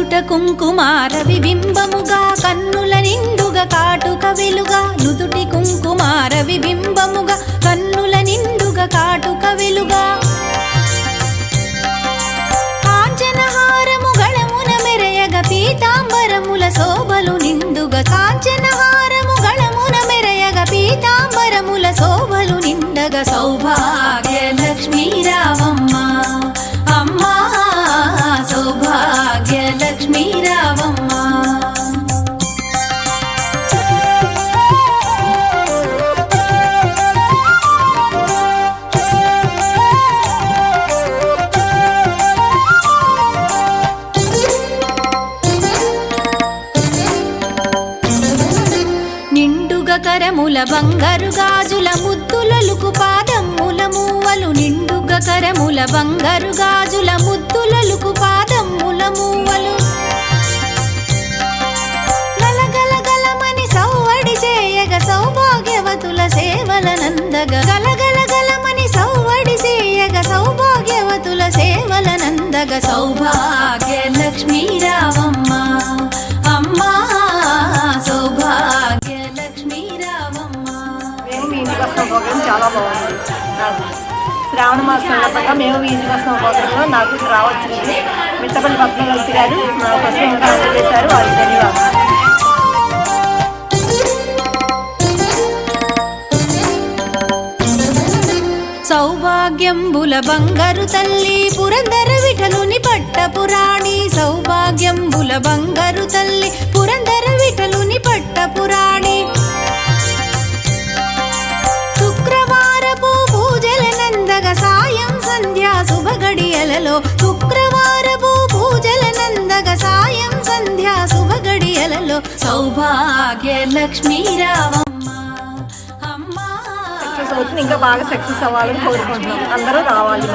నుదుట కుంకుమార విబింబముగా కన్నుల నిండుగా కాటుక వెలుగా నుదుటి కుంకుమార విబింబముగా కన్నుల నిండుగా కాటుక వెలుగా. కాంచనహారము గళమున మెరయగ పీతాంబరముల శోభలు నిండుగా. కాంచనహారము గళమున మెరయగ పీతాంబరముల శోభలు సౌభాగ్య కరముల బంగారు గాజుల ముద్దులలుకు పాదమ్ముల మూవలు నిండుగ కరముల బంగారు గాజుల ముద్దులలుకు పాదమ్ముల మూవలు గలగలగలమని సౌవడి చేయగ సౌభాగ్యవతుల సేవల నందగ. గలగలగలమని సౌవడి చేయగ సౌభాగ్యవతుల సేవల నందగ. సౌభాగ్య మేము చాలా బాగుంది. నాకు శ్రావణ మాసంలో సందర్భంగా మేము వీధిగా ఇంటికి నాకు రావచ్చింది. మిట్టపల్లి పద్మవతి గారు నా కోసం ఇంకా అందజేశారు వారికి ధన్యవాదాలు. సౌభాగ్యంబుల బంగారు తల్లి పురందర విఠలుని పట్టపురాణి సౌభాగ్యంబుల బంగారు తల్లి శుభగడియలలో శుక్రవారపు పూజల నందగ సాయం సంధ్యా శుభగడియలలో సౌభాగ్య లక్ష్మీ రావమ్మ అవుతుంది ఇంకా బాగా సక్సెస్ అవ్వాలని కోరుకుంటున్నాం. అందరూ రావాలి